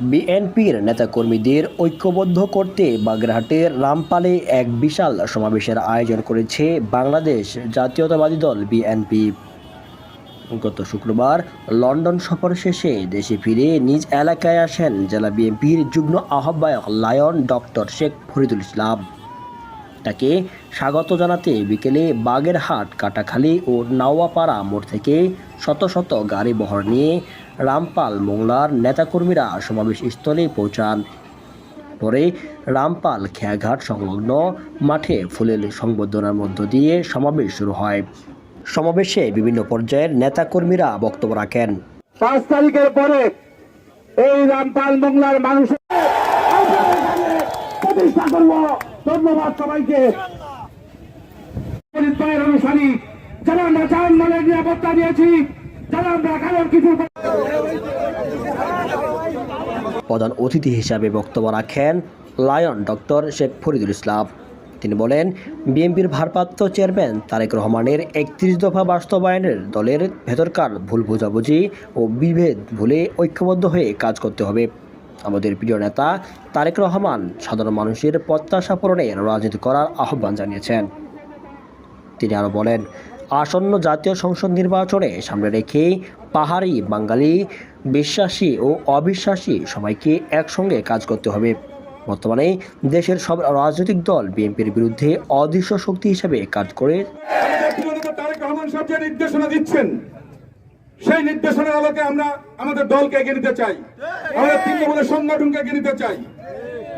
বিএনপির নেতাকর্মীদের ঐক্যবদ্ধ করতে বাগেরহাটের রামপালে এক বিশাল সমাবেশের আয়োজন করেছে বাংলাদেশ জাতীয়তাবাদী দল বিএনপি। গত শুক্রবার লন্ডন সফর শেষে দেশে ফিরে নিজ এলাকায় আসেন জেলা বিএনপির যুগ্ম আহ্বায়ক লায়ন ডক্টর শেখ ফরিদুল ইসলাম। তাকে স্বাগত জানাতে বিকেলে বাগেরহাট কাটাখালী ও নাওয়াপাড়া মোড় থেকে শত শত গাড়ি বহর নিয়ে রামপাল মোংলার নেতাকর্মীরা সমাবেশ স্থলে পৌঁছান। পরে রামপাল খেয়াঘাট সংলগ্ন মাঠে ফুলের সংবর্ধনার মধ্য দিয়ে সমাবেশ শুরু হয়। সমাবেশে বিভিন্ন পর্যায়ের নেতাকর্মীরা বক্তব্য রাখেন। পাঁচ তারিখের পরে এই রামপাল মোংলার মানুষের প্রতিষ্ঠা করব। ধন্যবাদ সবাইকে। অনুসারী, যারা নিরাপত্তা দিয়েছি, যারা কিছু প্রধান অতিথি হিসাবে বক্তব্য রাখেন লায়ন ডক্টর শেখ ফরিদুল ইসলাম। তিনি বলেন, বিএনপির ভারপ্রাপ্ত চেয়ারম্যান তারেক রহমানের একত্রিশ দফা বাস্তবায়নের দলের ভেতরকার ভুল বোঝাবুঝি ও বিভেদ ভুলে ঐক্যবদ্ধ হয়ে কাজ করতে হবে। আমাদের প্রিয় নেতা তারেক রহমান সাধারণ মানুষের প্রত্যাশা পূরণে রাজনীতি করার আহ্বান জানিয়েছেন। তিনি আরও বলেন, আসন্ন জাতীয় সংসদ নির্বাচনে সামনে রেখে পাহাড়ি বাঙালি, বিশ্বাসী ও অবিশ্বাসী সবাইকে একসঙ্গে কাজ করতে হবে। বর্তমানে দেশের সব রাজনৈতিক দল বিএনপির বিরুদ্ধে অদৃশ্য শক্তি হিসেবে কাজ করে নির্দেশনা দিচ্ছেন, সেই নির্দেশনার আলোকে আমরা আমাদের দলকে এগিয়ে নিতে চাই। আমাদের তৃণমূলের সংগঠনকে এগিয়ে নিতে চাই।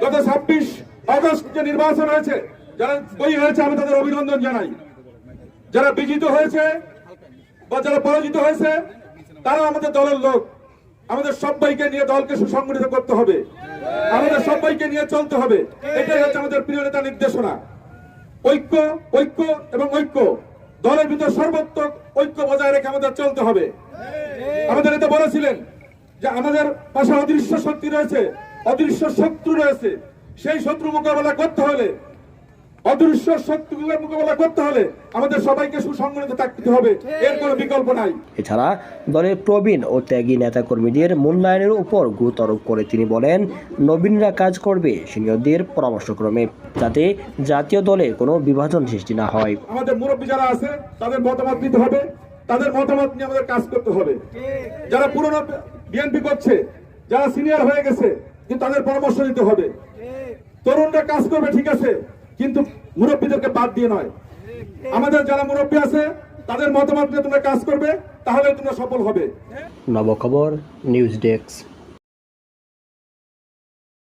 গত ছাব্বিশ আগস্ট যে নির্বাচন হয়েছে, যারা বই হয়েছে, আমি তাদের অভিনন্দন জানাই। যারা বিজিত হয়েছে বা যারা পরাজিত হয়েছে তারা আমাদের দলের লোক। আমাদের সবাইকে নিয়ে দলকে সুসংগঠিত করতে হবে। আমাদের সবাইকে নিয়ে চলতে হবে। এটাই হচ্ছে আমাদের প্রিয় নেতা নির্দেশনা। ঐক্য ঐক্য এবং ঐক্য। দলের ভিতর সর্বাত্মক ঐক্য বজায় রেখে আমাদের চলতে হবে। আমাদের এটা বলেছিলেন যে আমাদের পাশে অদৃশ্য শক্তি রয়েছে অদৃশ্য শত্রু রয়েছে সেই শত্রু মোকাবেলা করতে হলে অদৃশ্য শত্রুগুলোর মোকাবেলা করতে হলে আমাদের সবাইকে সুসংগঠিত থাকতে হবে। এর কোনো বিকল্প নাই। এছাড়া দলের প্রবীণ ও ত্যাগী নেতাকর্মীদের মূল্যায়নের উপর গুরুত্ব আরোপ করে তিনি বলেন নবীনরা কাজ করবে সিনিয়রদের পরামর্শক্রমে যাতে জাতীয় দলে কোনো বিভাজন সৃষ্টি না হয়। আমাদের মুরব্বী যারা আছে তাদের মতামত নিতে হবে তাদের মতামত নিয়ে আমাদের কাজ করতে হবে। যারা পুরনো বিএনপি করছে, যারা সিনিয়র হয়ে গেছে, কিন্তু তাদের পরামর্শ নিতে হবে। তরুণরা কাজ করবে, ঠিক আছে, কিন্তু মুরব্বীদেরকে বাদ দিয়ে নয়। আমাদের যারা মুরব্বী আছে, তাদের মতামত নিয়ে তোমরা কাজ করবে, তাহলে তোমরা সফল হবে। নবখবর নিউজ ডেস্ক